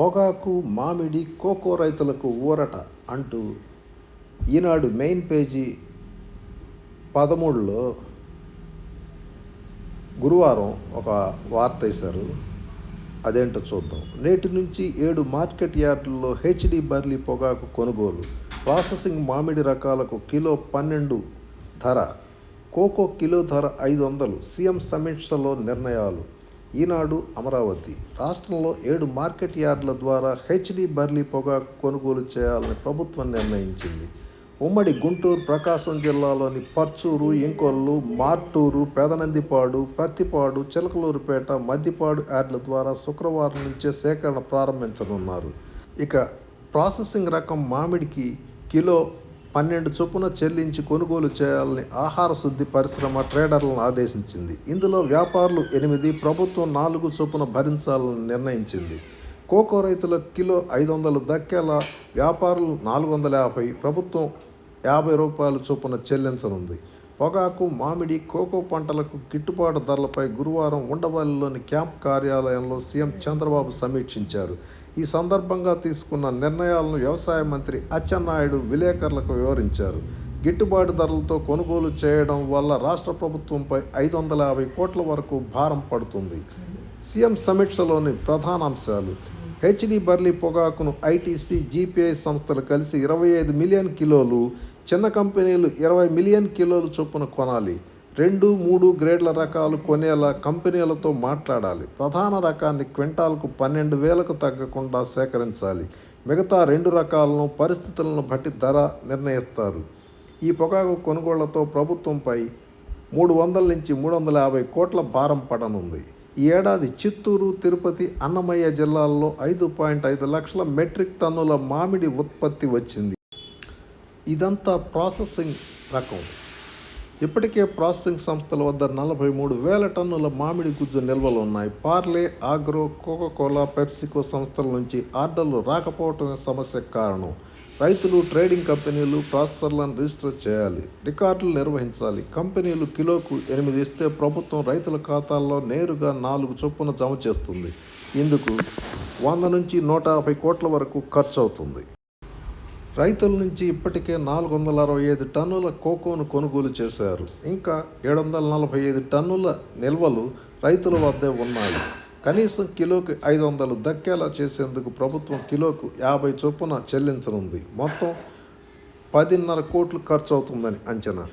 పొగాకు మామిడి కోకో రైతులకు ఊరట అంటూ ఈనాడు మెయిన్ పేజీ పదమూడులో గురువారం ఒక వార్త వేశారు. అదేంటో చూద్దాం. నేటి నుంచి ఏడు మార్కెట్ యార్డుల్లో హెచ్డి బర్లీ పొగాకు కొనుగోలు. ప్రాసెసింగ్ మామిడి రకాలకు కిలో పన్నెండు ధర కోకో కిలో ధర ఐదు వందలు. సీఎం సమీక్షలో నిర్ణయాలు. ఈనాడు అమరావతి. రాష్ట్రంలో ఏడు మార్కెట్ యార్డుల ద్వారా హెచ్డి బర్లీ పొగాకు కొనుగోలు చేయాలని ప్రభుత్వం నిర్ణయించింది. ఉమ్మడి గుంటూరు ప్రకాశం జిల్లాలోని పర్చూరు ఇంకొల్లు మార్టూరు పెదనందిపాడు పత్తిపాడు చిలకలూరుపేట మద్దిపాడు యార్డుల ద్వారా శుక్రవారం నుంచే సేకరణ ప్రారంభించనున్నారు. ఇక ప్రాసెసింగ్ రకం మామిడికి కిలో పన్నెండు చొప్పున చెల్లించి కొనుగోలు చేయాలని ఆహార శుద్ధి పరిశ్రమ ట్రేడర్లను ఆదేశించింది. ఇందులో వ్యాపారులు ఎనిమిది ప్రభుత్వం నాలుగు చొప్పున భరించాలని నిర్ణయించింది. కోకో రైతుల కిలో ఐదు వందలు దక్కేలా వ్యాపారులు నాలుగు వందల యాభై ప్రభుత్వం యాభై రూపాయల చొప్పున చెల్లించనుంది. పొగాకు మామిడి కోకో పంటలకు గిట్టుబాటు ధరలపై గురువారం ఉండవల్లిలోని క్యాంప్ కార్యాలయంలో సీఎం చంద్రబాబు సమీక్షించారు. ఈ సందర్భంగా తీసుకున్న నిర్ణయాలను వ్యవసాయ మంత్రి అచ్చెన్నాయుడు విలేకరులకు వివరించారు. గిట్టుబాటు ధరలతో కొనుగోలు చేయడం వల్ల రాష్ట్ర ప్రభుత్వంపై ఐదు వందల యాభై కోట్ల వరకు భారం పడుతుంది. సీఎం సమీక్షలోని ప్రధాన అంశాలు. హెచ్డి బర్లీ పొగాకును ఐటీసీ జీపీఐ సంస్థలు కలిసి ఇరవై ఐదు మిలియన్ కిలోలు చిన్న కంపెనీలు ఇరవై మిలియన్ కిలోలు చొప్పున కొనాలి. రెండు మూడు గ్రేడ్ల రకాలు కొనేలా కంపెనీలతో మాట్లాడాలి. ప్రధాన రకాన్ని క్వింటాల్కు పన్నెండు వేలకు తగ్గకుండా సేకరించాలి. మిగతా రెండు రకాలను పరిస్థితులను బట్టి ధర నిర్ణయిస్తారు. ఈ పొగాకు కొనుగోళ్ళతో ప్రభుత్వంపై మూడు వందల నుంచి మూడు వందల యాభై కోట్ల భారం పడనుంది. ఈ ఏడాది చిత్తూరు తిరుపతి అన్నమయ్య జిల్లాల్లో ఐదు పాయింట్ ఐదు లక్షల మెట్రిక్ టన్నుల మామిడి ఉత్పత్తి వచ్చింది. ఇదంతా ప్రాసెసింగ్ రకం. ఇప్పటికే ప్రాసెసింగ్ సంస్థల వద్ద నలభై మూడు వేల టన్నుల మామిడి గుజ్జు నిల్వలు ఉన్నాయి. పార్లే ఆగ్రో కోకోకోలా పెప్సికో సంస్థల నుంచి ఆర్డర్లు రాకపోవటం సమస్యకు కారణం. రైతులు ట్రేడింగ్ కంపెనీలు ప్రాసెసర్లను రిజిస్టర్ చేయాలి రికార్డులు నిర్వహించాలి. కంపెనీలు కిలోకు ఎనిమిది ఇస్తే ప్రభుత్వం రైతుల ఖాతాల్లో నేరుగా నాలుగు చొప్పున జమ చేస్తుంది. ఇందుకు వంద నుంచి నూట యాభై కోట్ల వరకు ఖర్చు అవుతుంది రైతుల నుంచి ఇప్పటికే నాలుగు వందల అరవై ఐదు టన్నుల కోకోను కొనుగోలు చేశారు. ఇంకా ఏడు వందల నలభై ఐదు టన్నుల నిల్వలు రైతుల వద్దే ఉన్నాయి. కనీసం కిలోకి ఐదు వందలు దక్కేలా చేసేందుకు ప్రభుత్వం కిలోకు యాభై చొప్పున చెల్లించనుంది. మొత్తం పదిన్నర కోట్లు ఖర్చు అవుతుందని అంచనా.